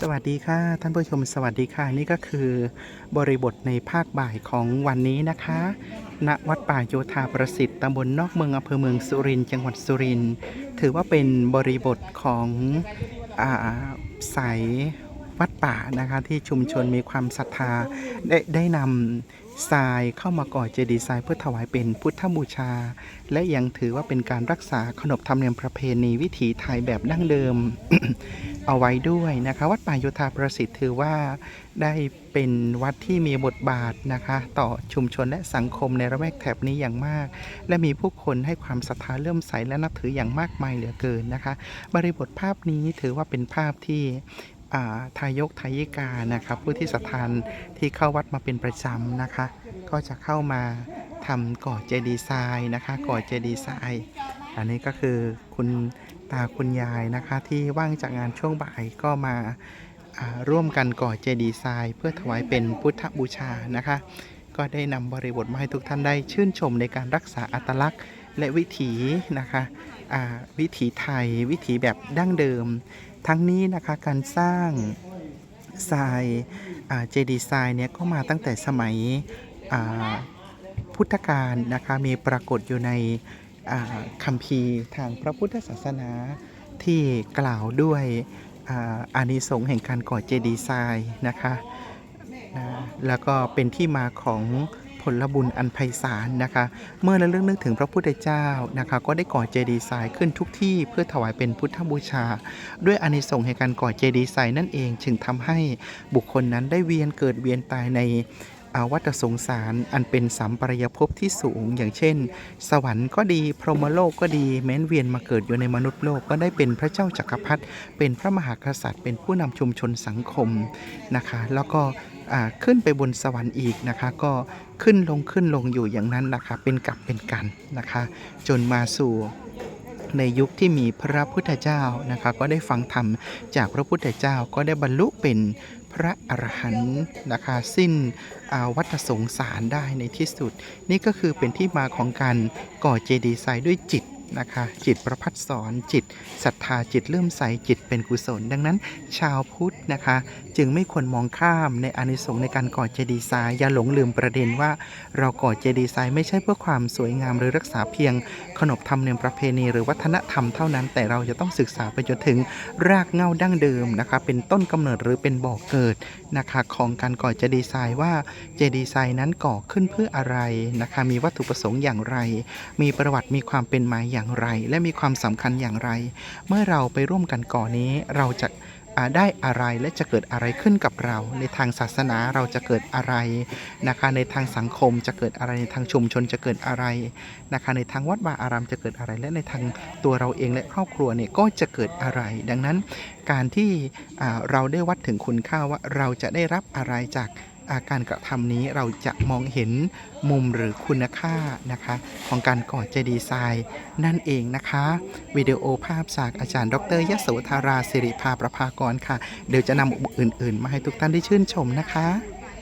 สวัสดีค่ะ ท่านผู้ชมสวัสดีค่ะ นี่ก็คือบริบทในภาคบ่ายของวันนี้นะคะ ณวัดป่าโยธาประสิทธิ์ตำบลนอกเมืองอำเภอเมืองสุรินทร์จังหวัดสุรินทร์ถือว่าเป็นบริบทของอสาย วัดป่านะคะที่ชุมชนมีความศรัทธาได้ได้นำทรายเข้ามาก่อเจดีย์ทรายเพื่อถวายเป็นพุทธบูชา และยังถือว่าเป็นการรักษาขนบธรรมเนียมประเพณีวิถีไทยแบบดั้งเดิม เอาไว้ด้วยนะคะวัดป่าโยธาประสิทธิ์ถือว่าได้เป็นวัดที่มีบทบาทนะคะ ต่อชุมชนและสังคมในระแวกแถบนี้อย่างมาก และมีผู้คนให้ความศรัทธาเลื่อมใสและนับถืออย่างมากมายเหลือเกินนะคะ บริบทภาพนี้ถือว่าเป็นภาพที่ ทายกทายิกานะครับผู้ที่ศรัทธานที่เข้าวัดมาเป็นประจำนะคะ ก็จะเข้ามาทำก่อเจดีย์ทรายนะคะก่อเจดีย์ทรายอันนี้ก็คือคุณตาคุณยายนะคะที่ว่างจากงานช่วงบ่ายก็มาาร่วมกันก่อเจดีย์ทรายเพื่อถวายเป็นพุทธบูชานะคะ ก็ได้นำบริบทมาให้ทุกท่านได้ชื่นชมในการรักษาอัตลักษณ์ และวิถีนะคะวิถีไทยวิถีแบบดั้งเดิม ทั้งนี้นะคะการสร้างทรายเจดีทรายเนี่ยก็มาตั้งแต่สมัยพุทธกาลนะคะมีปรากฏอยู่ในคัมภีร์ทางพระพุทธศาสนาที่กล่าวด้วยอาอานิสงส์แห่งการก่อเจดีย์ทรายนะคะนะแล้วก็เป็นที่มาของ ผลบุญอันไพศาลนะคะ เมื่อระลึกนึกถึงพระพุทธเจ้านะคะ ก็ได้ก่อเจดีย์ทรายขึ้นทุกที่เพื่อถวายเป็นพุทธบูชา ด้วยอานิสงส์แห่งการก่อเจดีย์ทรายนั่นเองจึงทำให้บุคคลนั้นได้เวียนเกิดเวียนตายในอาวัฏสงสารอันเป็นสัมปรายภพที่สูง อย่างเช่น สวรรค์ก็ดี พรหมโลกก็ดี แม้นเวียนมาเกิดอยู่ในมนุษย์โลกก็ได้เป็นพระเจ้าจักรพรรดิเป็นพระมหากษัตริย์ เป็นผู้นำชุมชนสังคมนะคะ แล้วก็ ขึ้นไปบนสวรรค์อีกนะคะ ก็ขึ้นลงขึ้นลงอยู่อย่างนั้นนะคะเป็นกับเป็นกันนะคะ จนมาสู่ในยุคที่มีพระพุทธเจ้านะคะ ก็ได้ฟังธรรมจากพระพุทธเจ้าก็ได้บรรลุเป็นพระอรหันต์นะคะสิ้นวัฏสงสารได้ในที่สุด นี่ก็คือเป็นที่มาของการก่อเจดีย์ทรายด้วยจิต นะคะ จิตประพัดสอนจิตศรัทธาจิตเลื่อมใสจิตเป็นกุศล ดังนั้น ชาวพุทธนะคะ จึงไม่ควรมองข้ามในอานิสงส์ในการก่อเจดีย์ทรายอย่าหลงลืมประเด็นว่า เราก่อเจดีย์ทรายไม่ใช่เพื่อความสวยงามหรือรักษาเพียง ขนบธรรมเนียมประเพณีหรือวัฒนธรรมเท่านั้น แต่เราจะต้องศึกษาไปจนถึงรากเหง้าดั้งเดิมนะคะ เป็นต้นกำเนิดหรือเป็นบ่อกเกิดนะคะ ของการก่อเจดีย์ทรายว่าเจดีย์ทรายนั้นก่อขึ้นเพื่ออะไรนะคะ มีวัตถุประสงค์อย่างไร มีประวัติมีความเป็นมาอย่างไร และมีความสำคัญอย่างไร เมื่อเราไปร่วมกันก่อนนี้เราจะาได้อะไรและจะเกิดอะไรขึ้นกับเรา ในทางศาสนาเราจะเกิดอะไรนะคะในทางสังคมจะเกิดอะไรในทางชุมชนจะเกิดอะไรนะคะในทางวัดวาอารามจะเกิดอะไร และในทางตัวเราเองและครอบครัวเนี่ยก็จะเกิดอะไร ดังนั้นการที่เราได้วัดถึงคุณค่าว่าเราจะได้รับอะไรจากาการกระทำนี้เราจะมองเห็นมุมหรือคุณค่านะคะ ของการก่อเจดีไซน์นั่นเองนะคะ วิดีโอภาพจากอาจารย์ ดรยโสธาราสิริภาประภากรค่ะ เดี๋ยวจะนำอุปอื่น ๆ มาให้ทุกท่านได้ชื่นชมนะคะ